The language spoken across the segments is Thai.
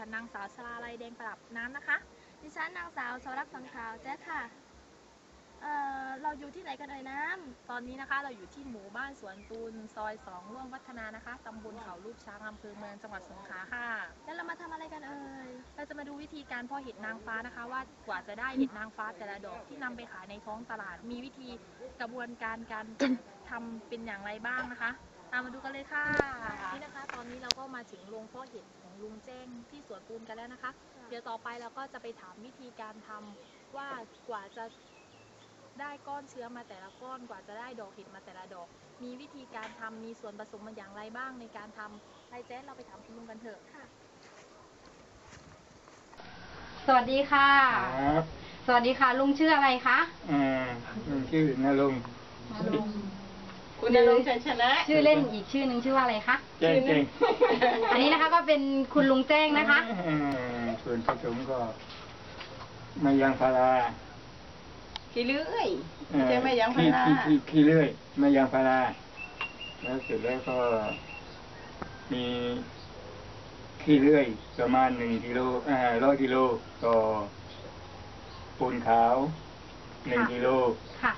ฉันนางสาวชลาลัยแดงประดับน้ำนะคะ ดิฉันนางสาวสวรักษ์สังขาวแจ๊คค่ะ เอ่อ เราอยู่ที่ไหนกันเอ่ยน้ตอนนี้นะคะเราอยู่ที่หมู่บ้านสวนตูนซอยสองร่วมวัฒนานะคะตำบลเขาลูกช้างอำเภอเมืองจังหวัดสงขลาค่ะำแล้วเรามาทำอะไรกันเอ่ย เราจะมาดูวิธีการเพาะเห็ดนางฟ้านะคะ ว่ากว่าจะได้เห็ดนางฟ้าแต่ละดอกที่นำไปขายในท้องตลาด มีวิธีกระบวนการการ ทำเป็นอย่างไรบ้างนะคะ ตามมาดูกันเลยค่ะ นี่นะคะ ตอนนี้เราก็มาถึงโรงเพาะเห็ดของ ลุงแจ้งที่สวนปูนกันแล้วนะคะ เดี๋ยวต่อไปเราก็จะไปถามวิธีการทำว่ากว่าจะได้ก้อนเชื้อมาแต่ละก้อนกว่าจะได้ดอกเห็ดมาแต่ละดอก มีวิธีการทำมีส่วนผสมมันอย่างไรบ้างในการทำไปแจ๊สเราไปถามคุณลุงกันเถอะค่ะ สวัสดีค่ะ ครับสวัสดีค่ะ ลุงชื่ออะไรคะ อ่าลุงชื่อนรงค์ลุงคุ ณนรงค์ชัยชนะ ชื่อเล่นอีกชื่อหนึ่งชื่อว่าอะไรคะ แจ้งแจ้งอันนี้นะคะก็เป็นคุณลุงแจ้งนะคะ อ่าส่วนผสมก็มายางพาราขี้เลื่อยเอ่อใช่ไหมยางพาราขี้ขี้ขี้เลื่อยมายางพารา แล้วเสร็จแล้วก็มีขี้เลื่อยประมาณหนึ่งกิโลอ่าร้อยกิโลต่อปูนขาวหนึ่งค่ะ กิโลค่ะ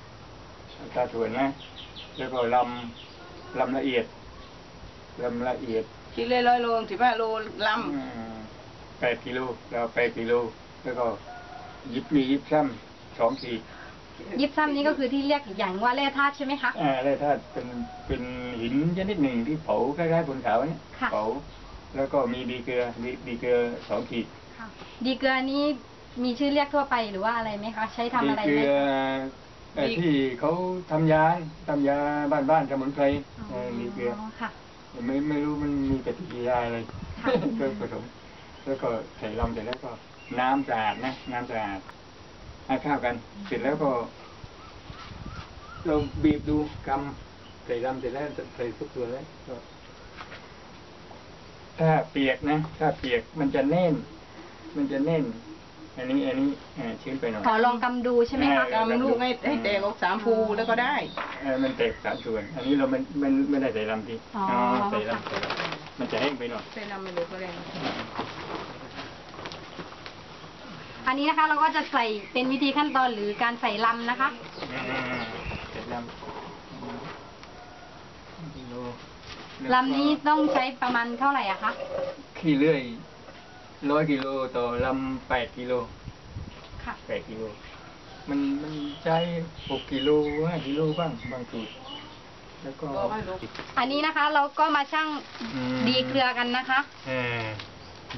อัตราส่วนนะ แล้วก็ลำลำละเอียดลำละเอียดขี้เลื่อยร้อยโลสิบห้าโลลแปดกิโลเราแปดกิโลแล้วก็ยิบมียิบซ้ำสองขีดยิบซ้ำนี้ก็คือที่เรียกอีกอย่างว่าแร่ธาตุใช่ไหมคะ อ่าแล้วถ้าเป็นเป็นหินชนิดหนึ่งที่เผาคล้ายๆบนเขาเนี่ยค่ะ เผาแล้วก็มีดีเกลือดีดีเกลือสองขีดค่ะดีเกลือนี้มีชื่อเรียกทั่วไปหรือว่าอะไรไหมคะ ใช้ทำดีอะไรเกไหลืมอ เอ่อที่เขาทำยาทำยาบ้านบ้านๆสมุนไพรเออดีเกลือค่ะ ไม่ไม่รู้มันมีปฏิกิริยาอะไรค่ะ ก็ผสม แล้วก็ใส่ลำเสร็จแล้วก็ น้ำสะอาดนะน้ำสะอาดให้เข้ากัน เสร็จแล้วก็ เราบีบดูกำใส่ลำเสร็จแล้วใส่ทุกตัวแล้วก็ถ้าเปียกนะ ถ้าเปียกมันจะแน่น มันจะแน่น อันนี้อันนี้อ่าชื้นไปหน่อย ขอลองกำดูใช่ไหมคะเออำกำลูกให้ให้แตกออกสามภูแล้วก็ได้ เออมันแตกสามส่วน อันนี้เรามันมันไม่ได้ใส่ลำทีอ๋อใส่ลำใส่ลำมันจะแห้งไปหน่อยใส่ลำไปเลยก็ได้อันนี้นะคะเราก็จะใส่เป็นวิธีขั้นตอนหรือการใส่ลำนะคะใส่ลำกิโลลำนี้ต้องใช้ประมาณเท่าไหร่อะคะ ขี้เลื่อย ร้อยกิโลต่อลำแปดกิโลค่ะแปดกิโล มันมันใช้หกกิโลห้ากิโลบ้างบางสูตรแล้วก็บอกให้ลูกอันนี้นะคะเราก็มาชั่งอืมดีเกลือกันนะคะ อ่า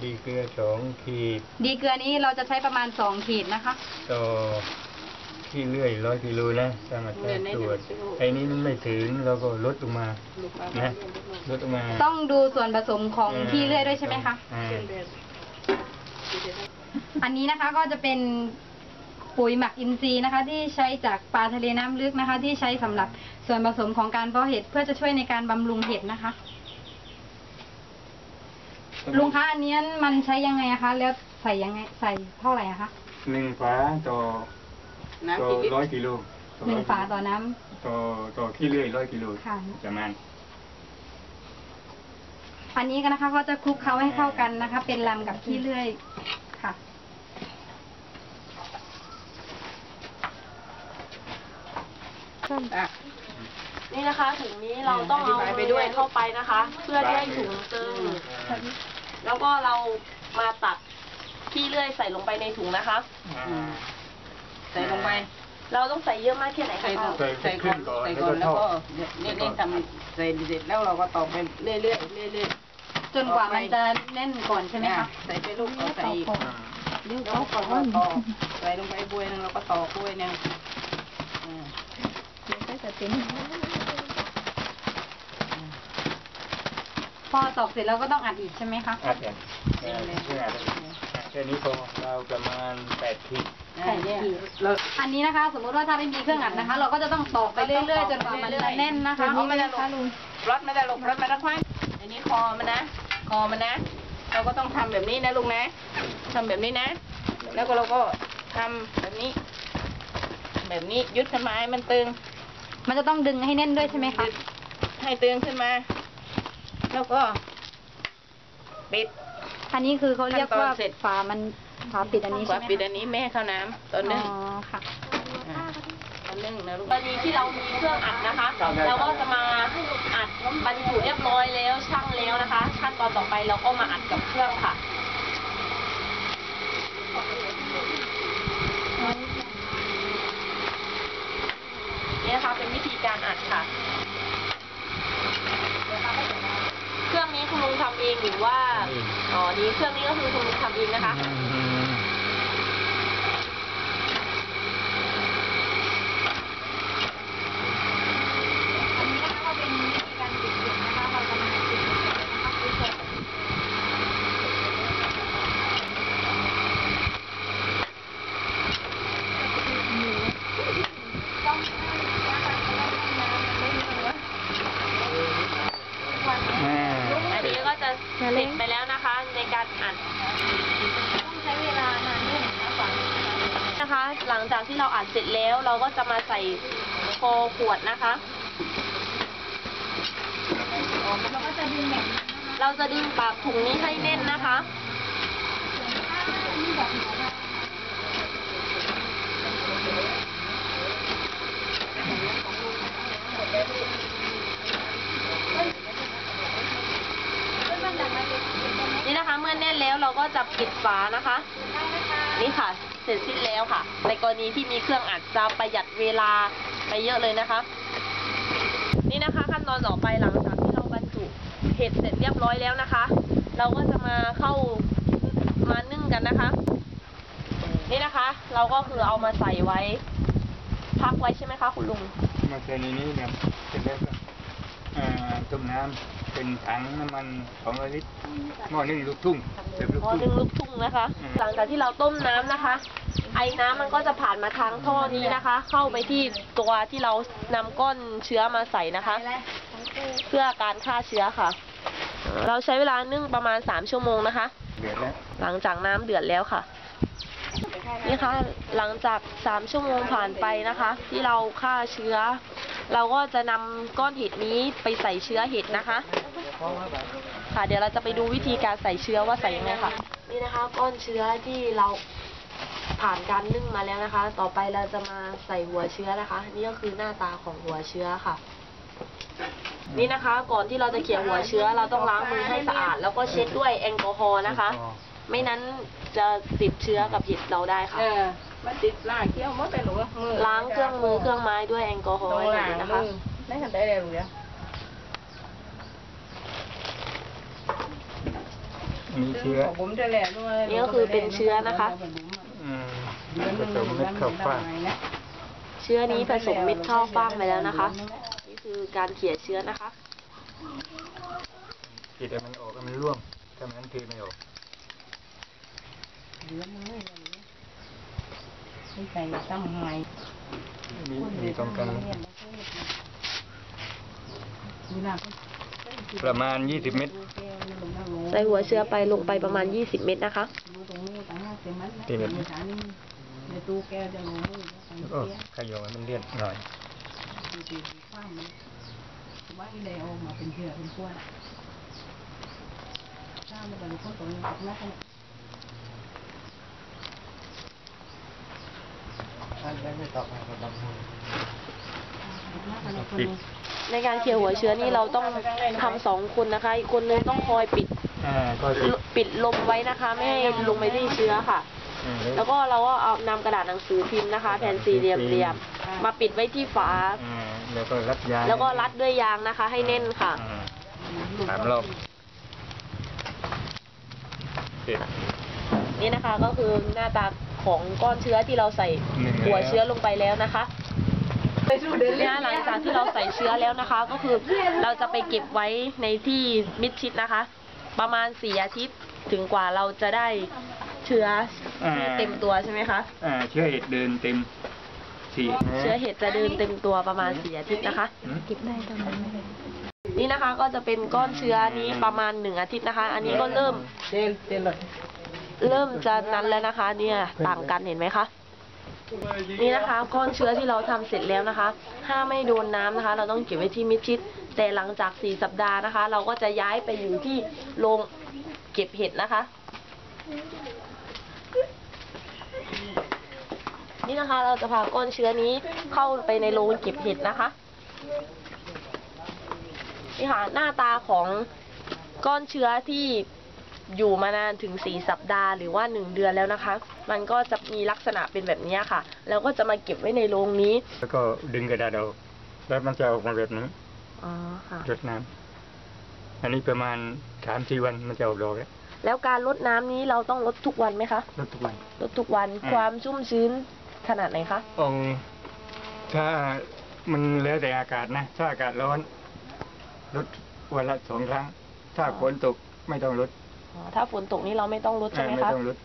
ดีเกลือสองขีดดีเกลือนี้เราจะใช้ประมาณสองขีดนะคะ ต่อขี้เลื่อยร้อยกิโลนะสามารถตรวจไอ้นี้มันไม่ถึงเราก็ลดลงมาลูกมานะลดลงมาต้องดูส่วนผสมของขี้เลื่อยด้วยใช่ไหมคะ อ่า อันนี้นะคะก็จะเป็นปุ๋ยหมักอินทรีย์นะคะ ที่ใช้จากปลาทะเลน้ำลึกนะคะ ที่ใช้สำหรับส่วนผสมของการเพาะเห็ดเพื่อจะช่วยในการบำรุงเห็ดนะคะ ลุงคะอันนี้มันใช้ยังไงอะคะ แล้วใส่ยังไงใส่เท่าไหร่อะคะหนึ่งฝาต่อน้ำต่อกี่ลิตร้อยรกิโลหนึ่งฝาต่อน้ำต่อต่อขี้เลื่อยร้อยกิโลค่ะ ประมาณ อันนี้ก็นะคะก็จะคลุกเคล้าให้เข้ากันนะคะ เป็นลำกับขี้เลื่อยค่ะ อะ นี่นะคะถุงนี้เราต้องเอาอธิบายไปไปด้ด้ววยยเข้าไปนะคะ เพื่อที่ให้ถุงตึงแล้วก็เรามาตักขี้เลื่อยใส่ลงไปในถุงนะคะอ่าใส่ลงไป เราต้องใส่เยอะมากแค่ไหนใส่คะก่อนใส่ก่อนใส่ก่อนแล้วก็เนี่ยเนี่ยทำใส่เสร็จแล้วเราก็ตอกไปเรื่อยๆเรื่อย จนกว่ามันจะแน่นก่อนๆใช่ไหมคะใส่ไปลูกเอาใส่อีกอ่าแล้วก็ตอกตอกใส่ลงไปบวยหนึงแล้วก็ตอกบวยหนึงอ่าพอตอกเสร็จแล้วก็ต้องอัดอีกใช่ไหมคะอัดเนี่ยอ่าเพื่ออัดแค่นี้พอเราประมาณแปดขีดอ่าเนี่ยเราอันนี้นะคะ สมมติว่าถ้าไม่มีเครื่องอัดนะคะ เราก็จะต้องตอกไปเรื่อยๆจนกว่ามันจะแน่นนะคะเอาไม่ได้ลงรถไม่ได้ลงรถไม่ได้คว้านอันนี้คอมันนะ คอมันนะ เราก็ต้องทำแบบนี้นะลุงนะทำแบบนี้นะ แล้วก็เราก็ทำแบบนี้ แบบนี้ยึดขึ้นมาให้มันตึง มันจะต้องดึงให้แน่นด้วยใช่ไหมคะให้ตึงขึ้นมา แล้วก็ปิดอันนี้คือเขาเรียกว่าขั้นตอนเสร็จฝามันฝาปิดอันนี้กใช่ว่าไหมปิดคะอันนี้แม่เข้าน้ำตอนนึ่งอ๋อค่ะ ตอนนึ่งนะลูกตอนนี้ที่เรามีเครื่องอัดนะคะเราก็จะมาอัดบรรจุเรียบร้อยแล้วช่างแล้วนะคะ ขั้นตอนต่อไปเราก็มาอัดกับเครื่องค่ะนี่นะคะเป็นวิธีการอัดค่ะ เครื่องนี้คุณลุงทำเองหรือว่าอ๋อนี่เครื่องนี้ก็คือคุณลุงทำเองนะคะ อันนี้นะคะก็เป็นวิธีการปิดเสียงนะคะ เราจะมาปิดเสียงนะคะปิดเสียงต้องให้นะคะต้องให้น้ำมันไม่เหลือ อ่า อันนี้ก็จะ เสร็จไปแล้วนะคะ ในการอัดต้องใช้เวลานานนิดหนึ่งนะกนะคะ หลังจากที่เราอัดเสร็จแล้วเราก็จะมาใส่คอขวดนะคะเราก็จะดึงแบบนี้นะคะ เราจะดึงปากถุงนี้ให้แน่นนะคะ นี่แบบหัวเรา นี่นะคะ เมื่อแน่นแล้วเราก็จะปิดฝานะคะ นี่ค่ะ เสร็จสิ้นแล้วค่ะ ในกรณีที่มีเครื่องอัดจะประหยัดเวลาไปเยอะเลยนะคะ นี่นะคะขั้นตอนต่อไปหลังจากที่เราบรรจุเห็ดเสร็จเรียบร้อยแล้วนะคะ เราก็จะมาเข้ามานึ่งกันนะคะ นี่นะคะ เราก็คือเอามาใส่ไว้ พักไว้ใช่ไหมคะคุณลุงมาใส่ในนี้เนี่ยเสร็จแล้วก็อ่าต้มน้ำ เป็นถังน้ำมันสองร้อยลิตรหม้อนึ่งลูกทุ่งเสิร์ฟลูกอ๋อทุ่งนึ่งลูกทุ่งนะคะอืมหลังจากที่เราต้มน้ำนะคะ ไอ้น้ำมันก็จะผ่านมาทางท่อนี้นะคะ เข้าไปที่ตัวที่เรานำก้อนเชื้อมาใส่นะคะ เพื่อการฆ่าเชื้อค่ะ เราใช้เวลานึ่งประมาณ 3 ชั่วโมงนะคะ เดือดแล้วหลังจากน้ำเดือดแล้วค่ะ นี่ค่ะหลังจาก 3 ชั่วโมงผ่านไปนะคะ ที่เราฆ่าเชื้อ เราก็จะนำก้อนเห็ดนี้ไปใส่เชื้อเห็ดนะคะ ค่ะ เดี๋ยวเราจะไปดูวิธีการใส่เชื้อว่าใส่ยังไงค่ะ นี่นะคะ ก้อนเชื้อที่เราผ่านการนึ่งมาแล้วนะคะ ต่อไปเราจะมาใส่หัวเชื้อนะคะ นี่ก็คือหน้าตาของหัวเชื้อค่ะ นี่นะคะ ก่อนที่เราจะเขี่ยหัวเชื้อ เราต้องล้างมือให้สะอาด แล้วก็เช็ดด้วยแอลกอฮอล์นะคะ ไม่นั้นจะติดเชื้อกับเห็ดเราได้ค่ะ เออมันติดหน้าเขี้ยวหมดไปหรือว่ามือล้างเครื่องมือเครื่องไม้ด้วยแอลกอฮอตรล์งให้หหมลัดงเลยนะคะมือได้กันได้เลยหรือยังมีเชื้อผมจะแหละด้วยนี่ก็คือเป็นเชื้อนะคะอืมผสมเม็ดข้าวฟ่างเชื้อนี้ผสมเม็ดข้าวฟ่างไปแล้วนะคะ นี่คือการเขี่ยเชื้อนะคะจิตให้มันออกให้มันร่วงถ้ามันนั้นทีไม่ออก ไม่ใส่ตั้งไงมีมีตรงกันประมาณยี่สิบเมตร ใส่หัวเชื้อไปลงไปประมาณ20เม็ดนะคะตีเม็ดในตู้แก้วจะลงมือแล้วก็ขยอให้มันเลี่ยนหน่อยว่าอีเลยออกมาเป็นเผือกเป็นขวดข้าวมันเป็นข้าวตัวนี้นะปิด ในการเขี่ยหัวเชื้อนี่เราต้องทำสองคนนะคะ อีกคนนึงต้องคอยปิดอ่าก็ปิดปิดลมไว้นะคะ ไม่ให้ลงไปที่เชื้อค่ะอ่าแล้วก็เราก็เอานำกระดาษหนังสือพิมพ์นะคะ แผ่นสี่เหลี่ยมๆมาปิดไว้ที่ฝาอ่าแล้วก็รัดยางแล้วก็รัดด้วยยางนะคะ ให้แน่นค่ะอ่าสามรอบเสร็จนี่นะคะก็คือหน้าตา ของก้อนเชื้อที่เราใส่หนึ่งแล้วหัวเชื้อลงไปแล้วนะคะเนี่ยหลังจากที่เราใส่เชื้อแล้วนะคะ ก็คือเราจะไปเก็บไว้ในที่มิดชิดนะคะ ประมาณสี่อาทิตย์ถึงกว่าเราจะได้เชื้อที่เต็มตัวใช่ไหมคะอ่าเชื้อเห็ดเดินเต็มสี่เชื้อเห็ดจะเดินเต็มตัวประมาณสี่อาทิตย์นะคะอืมเก็บได้ตอนนั้นไม่ได้นี่นะคะก็จะเป็นก้อนเชื้อนี้ประมาณหนึ่งอาทิตย์นะคะ อันนี้ก็เริ่มเจลเจลเลย เริ่มจะนั้นแล้วนะคะ เนี่ยต่างกันเห็นไหมคะนี่นะคะก้อนเชื้อที่เราทำเสร็จแล้วนะคะถ้าไม่โดนน้ำนะคะ เราต้องเก็บไว้ที่มิดชิด แต่หลังจาก4สัปดาห์นะคะ เราก็จะย้ายไปอยู่ที่โรงเก็บเห็ดนะคะ นี่นะคะ เราจะพาก้อนเชื้อนี้เข้าไปในโรงเก็บเห็ดนะคะนี่ค่ะหน้าตาของก้อนเชื้อที่ อยู่มานานถึงสี่สัปดาห์หรือว่าหนึ่งเดือนแล้วนะคะ มันก็จะมีลักษณะเป็นแบบนี้ค่ะ แล้วก็จะมาเก็บไว้ในโรงนี้ แล้วก็ดึงกระดาษออกแล้วมันจะออกมาแบบนี้อ๋อค่ะรดน้ำอันนี้ประมาณสามสี่วันมันจะออกดอกแล้วแล้วการรดน้ำนี้เราต้องรดทุกวันไหมคะรดทุกวันรดทุกวันอืม ความชุ่มชื้นขนาดไหนคะองถ้ามันแล้วแต่อากาศนะ ถ้าอากาศร้อนลดวันละสองครั้ง ถ้าฝนตกไม่ต้องลดอ๋อ ถ้าฝนตกนี้เราไม่ต้องรดใช่ไหมไม่คะ ต้องลด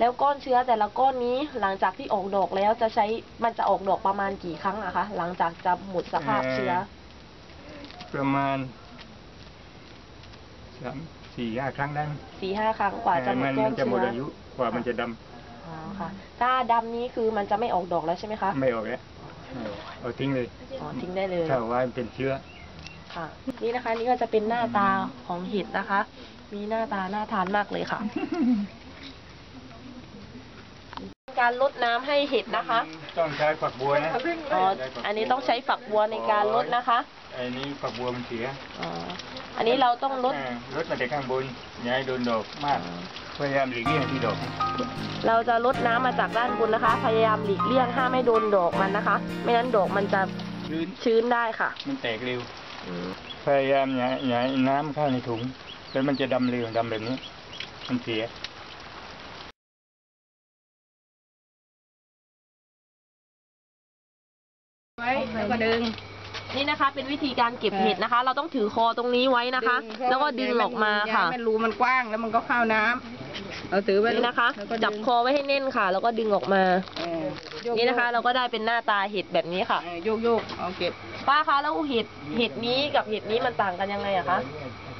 แล้วก้อนเชื้อแต่ละก้อนนี้หลังจากที่ออกดอกแล้วจะใช้มันจะออกดอกประมาณกี่ครั้งอะคะ หลังจากจะหมดสภาพเชื้อ ประมาณสามสี่ห้าครั้งได้ไหมสี่ห้าครั้งกว่าจะหมมัดนก้อมันนจะเชื้หมดออายุกว่ามันจะดำอ๋อค่ะ ถ้าดำนี้คือมันจะไม่ออกดอกแล้วใช่ไหมคะ ไม่ออกแล้วไม่ออกเอาทิ้งเลย อ๋อทิ้งได้เลย ถ้าว่ามันเป็นเชื้อ ค่ะ นี่นะคะนี่ก็จะเป็นหน้าตาของเห็ดนะคะ มีหน้าตาน่าทานมากเลยค่ะ การลดน้ำให้เห็ดนะคะ ต้องใช้ฝักบัวนะอ๋ออันนี้ต้องใช้ฝักบัวในการลดนะคะไอ้นี้ฝักบัวมันเสียอ๋ออันนี้เราต้องลดอ่ารถมาแต่ข้างบนอย่าให้โดนดอกมากพยายามหลีกเลี่ยงที่ดอก เราจะลดน้ำมาจากด้านบนนะคะ พยายามหลีกเลี่ยงห้ามไม่โดนดอกมันนะคะ ไม่งั้นดอกมันจะชื้นชื้นได้ค่ะ มันแตกเร็วอืม พยายามอย่าอย่าให้น้ำเข้าในถุง แล้วมันจะดำเร็วดำแบบนี้ มันเสียไว้แล้วก็ดึง นี่นะคะ เป็นวิธีการเก็บเห็ดนะคะ เราต้องถือคอตรงนี้ไว้นะคะแล้วก็ดึงออกมาค่ะอย่ให้มันรูมันกว้างแล้วมันก็เข้าน้ำ เราถือไว้นี่นะคะ แล้วก็จับคอไว้ให้แน่นค่ะ แล้วก็ดึงออกมา เออโยกนี่นะคะ เราก็ได้เป็นหน้าตาเห็ดแบบนี้ค่ะ เออโยกโยกเอาเก็บ ป้าคะแล้วเห็ดเห็ดนี้กับเห็ดนี้มันต่างกันยังไงอะคะ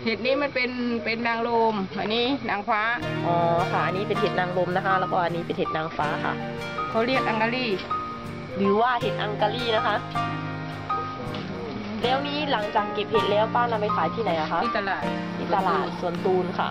เห็ดนี้มันเป็นเป็นนางลมอันนี้นางฟ้าอ๋อค่ะอันนี้เป็นเห็ดนางรมนะคะ แล้วก็อันนี้เป็นเห็ดนางฟ้าค่ะ เขาเรียกอังการีหรือว่าเห็ดอังการีนะคะ แล้วนี้หลังจากเก็บเห็ดแล้วป้านำไปขายที่ไหนอะคะที่ตลาดที่ตลาดสวนตูนค่ะ